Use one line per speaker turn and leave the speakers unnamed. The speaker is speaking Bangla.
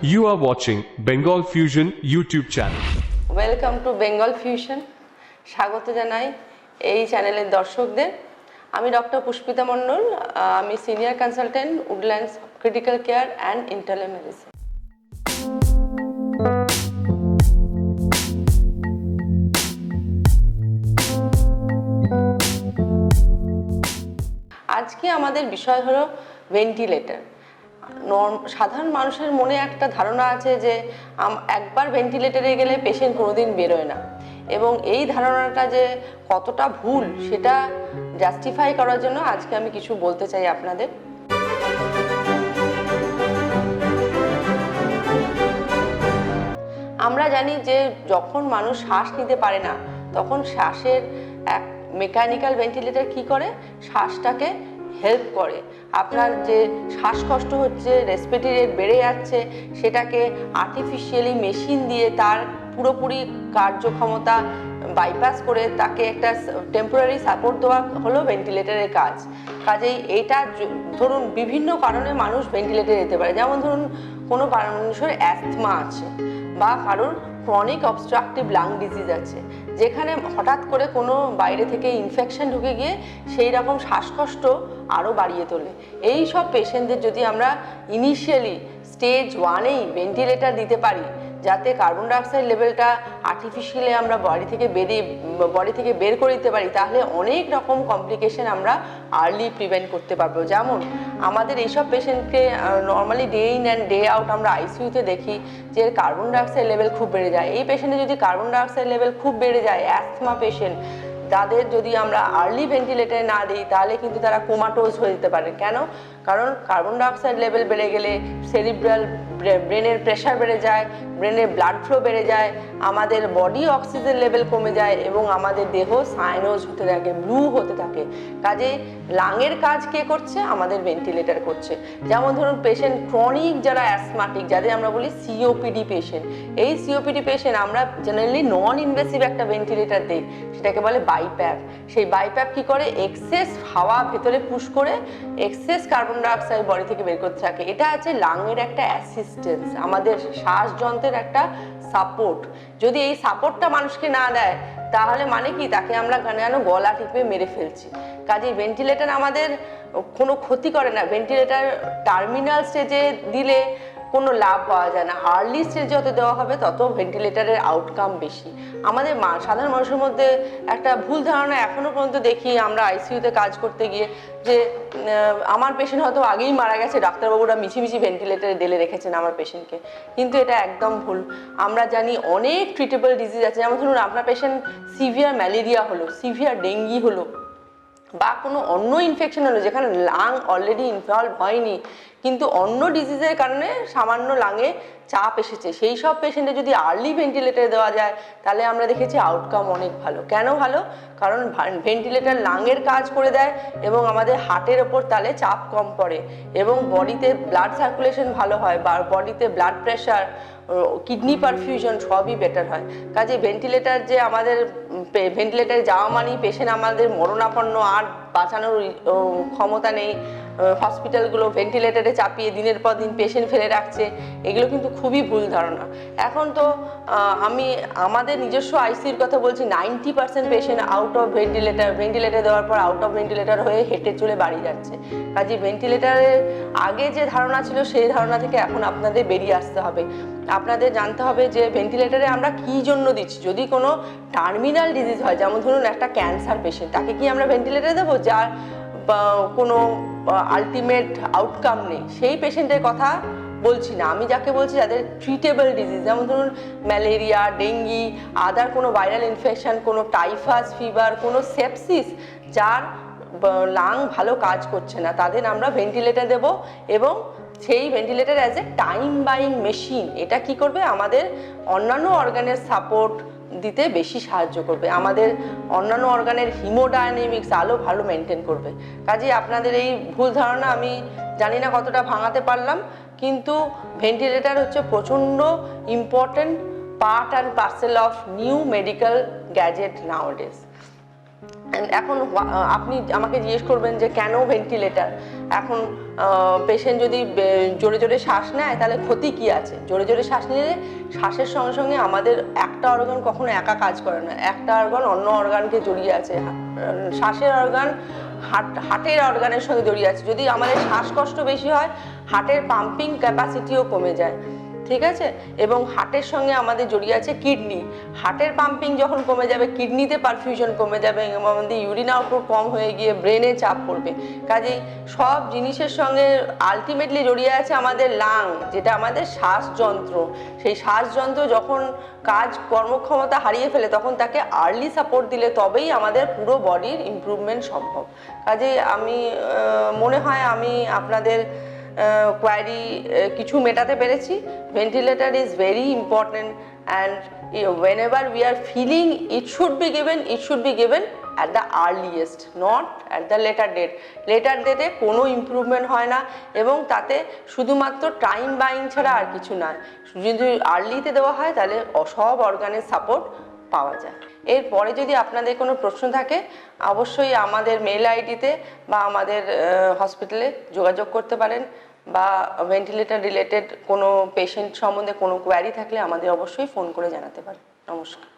You are watching Bengal Fusion YouTube channel.
Welcome to Bengal fusion স্বাগত জানাই এই চ্যানেলের দর্শকদের। আমি ডক্টর পুষ্পিতা মণ্ডল আমি senior consultant Woodlands critical care and internal medicine আজকে আমাদের বিষয় হলো ভেন্টিলেটর সাধারণ মানুষের মনে একটা ধারণা আছে যে একবার ভেন্টিলেটরে গেলে পেশেন্ট কোনোদিন বেরোয় না। এবং এই ধারণাটা যে কতটা ভুল, সেটা জাস্টিফাই করার জন্য আজকে আমি কিছু বলতে চাই আপনাদের। আমরা জানি যে, যখন মানুষ শ্বাস নিতে পারে না, তখন শ্বাসের এক মেকানিক্যাল ভেন্টিলেটর কি করে? শ্বাসটাকে হেল্প করে। আপনার যে শ্বাসকষ্ট হচ্ছে রেসপিরেটরি রেট বেড়ে যাচ্ছে, সেটাকে আর্টিফিশিয়ালি মেশিন দিয়ে তার পুরোপুরি কার্যক্ষমতা বাইপাস করে তাকে একটা টেম্পোরারি সাপোর্ট দেওয়া হলো ভেন্টিলেটরের কাজ। কাজেই এইটা য- ধরুন বিভিন্ন কারণে মানুষ ভেন্টিলেটরে যেতে পারে। যেমন ধরুন কোনো কারণ মানুষের অ্যাস্থমা আছে বা কারোর ক্রনিক অবস্ট্রাকটিভ লাং ডিজিজ আছে। যেখানে হঠাৎ করে কোনো বাইরে থেকে ইনফেকশন ঢুকে গিয়ে সেই রকম শ্বাসকষ্ট আরও বাড়িয়ে তোলে। এই সব পেশেন্টদের যদি আমরা ইনিশিয়ালি স্টেজ ওয়ানেই ভেন্টিলেটার দিতে পারি যাতে কার্বন ডাইঅক্সাইড লেভেলটা আর্টিফিশিয়ালি আমরা বডি থেকে বেরিয়ে বডি থেকে বের করে দিতে পারি, তাহলে অনেক রকম কমপ্লিকেশন আমরা আর্লি প্রিভেন্ট করতে পারব। যেমন আমাদের এইসব পেশেন্টকে normally day in and day out আমরা আইসিইউতে দেখি যে কার্বন ডাইঅক্সাইড লেভেল খুব বেড়ে যায়। এই পেশেন্টে যদি কার্বন ডাইঅক্সাইড লেভেল খুব বেড়ে যায় অ্যাস্থমা পেশেন্ট তাদের যদি আমরা আর্লি ভেন্টিলেটরে না দিই, তাহলে কিন্তু তারা কোমাটোজ হয়ে যেতে পারে। কেন? কারণ কার্বন ডাইঅক্সাইড লেভেল বেড়ে গেলে সেরিব্রাল ব্রেনের প্রেশার বেড়ে যায় ব্রেনের ব্লাড ফ্লো বেড়ে যায়, আমাদের বডি অক্সিজেন লেভেল কমে যায় এবং আমাদের দেহ সাইনোজ হতে থাকে ব্লু হতে থাকে। কাজে লাঙের কাজ কে করছে? আমাদের ভেন্টিলেটর করছে। যেমন ধরুন পেশেন্ট ক্রনিক যারা অ্যাসমাটিক যাদের আমরা বলি সিওপিডি পেশেন্ট এই সিওপিডি পেশেন্ট আমরা জেনারেলি নন ইনভেসিভ একটা ভেন্টিলেটর দিই, সেটাকে বলে বাইপ্যাপ সেই বাইপ্যাপ কি করে? এক্সেস হাওয়া ভেতরে পুশ করে এক্সেস কার্বন ডাইঅক্সাইড বডি থেকে বের করতে থাকে। এটা আছে লাংয়ের একটা অ্যাসিস্টেন্স আমাদের শ্বাসযন্ত্রের একটা সাপোর্ট যদি এই সাপোর্টটা মানুষকে না দেয়, তাহলে মানে কি? তাকে আমরা কেন গলা টিপে মেরে ফেলছি। কাজেই ভেন্টিলেটর আমাদের কোনো ক্ষতি করে না। ভেন্টিলেটার টার্মিনাল স্টেজে দিলে কোনো লাভ পাওয়া যায় না। আর্লি স্টেজে যত দেওয়া হবে, তত ভেন্টিলেটরের আউটকাম বেশি। আমাদের মা- সাধারণ মানুষের মধ্যে একটা ভুল ধারণা এখনও পর্যন্ত দেখি আমরা আইসিইউতে কাজ করতে গিয়ে যে আমার পেশেন্ট হয়তো আগেই মারা গেছে, ডাক্তারবাবুরা মিছিমিছি ভেন্টিলেটরে দিলে রেখেছেন আমার পেশেন্টকে কিন্তু এটা একদম ভুল। আমরা জানি অনেক ট্রিটেবল ডিজিজ আছে। যেমন ধরুন, আপনার পেশেন্ট সিভিয়ার ম্যালেরিয়া হলো সিভিয়ার ডেঙ্গি হলো, বা কোনো অন্য ইনফেকশন হলো, যেখানে লাং অলরেডি ইনভলভ হয়নি। কিন্তু অন্য ডিজিজের কারণে সামান্য লাঙে চাপ এসেছে। সেই সব পেশেন্টে যদি আর্লি ভেন্টিলেটর দেওয়া যায়, তাহলে আমরা দেখেছি আউটকাম অনেক ভালো। কেন ভালো? কারণ ভেন্টিলেটর লাঙের কাজ করে দেয় এবং আমাদের হার্টের ওপর তাহলে চাপ কম পড়ে এবং বডিতে ব্লাড সার্কুলেশন ভালো হয় বা বডিতে ব্লাড প্রেশার কিডনি পারফিউশন সবই বেটার হয়। কাজে ভেন্টিলেটর যে আমাদের ভেন্টিলেটারে যাওয়া মানেই পেশেন্ট আমাদের মরণাপন্ন আর বাঁচানোর ক্ষমতা নেই। হসপিটালগুলো ভেন্টিলেটরে চাপিয়ে দিনের পর দিন পেশেন্ট ফেলে রাখছে, এগুলো কিন্তু খুবই ভুল ধারণা। এখন তো আমি, আমাদের নিজস্ব আইসির কথা বলছি ninety percent patient out of ventilator ventilator দেওয়ার পর আউট অফ ভেন্টিলেটর হয়ে হেঁটে চলে বাড়ি যাচ্ছে। কাজে ভেন্টিলেটারের আগে যে ধারণা ছিল, সেই ধারণা থেকে এখন আপনাদের বেরিয়ে আসতে হবে। আপনাদের জানতে হবে যে ভেন্টিলেটরে আমরা কি জন্য দিচ্ছি? যদি কোনো টার্মিনাল ডিজিজ হয়, যেমন ধরুন একটা ক্যান্সার পেশেন্ট তাকে কি আমরা ভেন্টিলেটরে দেবো? যার কোনো আলটিমেট আউটকাম নেই। সেই পেশেন্টের কথা বলছি না। আমি যাকে বলছি যাদের ট্রিটেবল ডিজিজ যেমন ধরুন ম্যালেরিয়া ডেঙ্গি আদার কোনো ভাইরাল ইনফেকশন কোনো টাইফাস ফিভার কোনো সেপসিস যার লাং ভালো কাজ করছে না, তাদের আমরা ভেন্টিলেটর দেব এবং সেই ventilator as a time buying machine এটা কি করবে? আমাদের অন্যান্য অর্গানের সাপোর্ট দিতে বেশি সাহায্য করবে। আমাদের অন্যান্য অর্গানের হিমোডাইনামিক্স আলো ভালো মেনটেন করবে। কাজেই আপনাদের এই ভুল ধারণা আমি জানি না কতটা ভাঙাতে পারলাম, কিন্তু ভেন্টিলেটর হচ্ছে প্রচণ্ড important part and parcel of new medical gadget nowadays এখন আপনি আমাকে জিজ্ঞেস করবেন যে কেন ভেন্টিলেটর এখন পেশেন্ট যদি জোরে জোরে শ্বাস নেয়, তাহলে ক্ষতি কি আছে? জোরে জোরে শ্বাস নিলে শ্বাসের সঙ্গে সঙ্গে আমাদের একটা অর্গান কখনো একা কাজ করে না। একটা অর্গান অন্য অর্গানকে জড়িয়ে আছে। শ্বাসের অর্গান হার্ট হাটের অর্গানের সঙ্গে জড়িয়ে আছে। যদি আমাদের শ্বাসকষ্ট বেশি হয় হার্টের পাম্পিং ক্যাপাসিটিও কমে যায়। ঠিক আছে? এবং হার্টের সঙ্গে আমাদের জড়িয়ে আছে কিডনি। হার্টের পাম্পিং যখন কমে যাবে, কিডনিতে পারফিউশন কমে যাবে, এবং আমাদের ইউরিন আউটপুট কম হয়ে গিয়ে ব্রেনে চাপ পড়বে। কাজেই সব জিনিসের সঙ্গে আলটিমেটলি জড়িয়ে আছে আমাদের লাং যেটা আমাদের শ্বাসযন্ত্র। সেই শ্বাসযন্ত্র যখন কাজ, কর্মক্ষমতা হারিয়ে ফেলে, তখন তাকে আর্লি সাপোর্ট দিলে তবেই আমাদের পুরো বডির ইমপ্রুভমেন্ট সম্ভব। কাজেই আমি মনে হয় আমি আপনাদের কোয়ারি কিছু মেটাতে পেরেছি। Ventilator is very important and whenever we are feeling it should be given it should be given at the earliest not at the later date later ডেটে কোনো ইমপ্রুভমেন্ট হয় না এবং তাতে শুধুমাত্র টাইম বাইং ছাড়া আর কিছু নয় যদি আর্লিতে দেওয়া হয়, তাহলে সব অর্গানের সাপোর্ট পাওয়া যায়। এরপরে যদি আপনাদের কোনো প্রশ্ন থাকে, অবশ্যই আমাদের মেল আইডিতে বা আমাদের হসপিটালে যোগাযোগ করতে পারেন। বা ভেন্টিলেটার রিলেটেড কোনো পেশেন্ট সম্বন্ধে কোনো কোয়ারি থাকলে আমাদের অবশ্যই ফোন করে জানাতে পারেন। নমস্কার।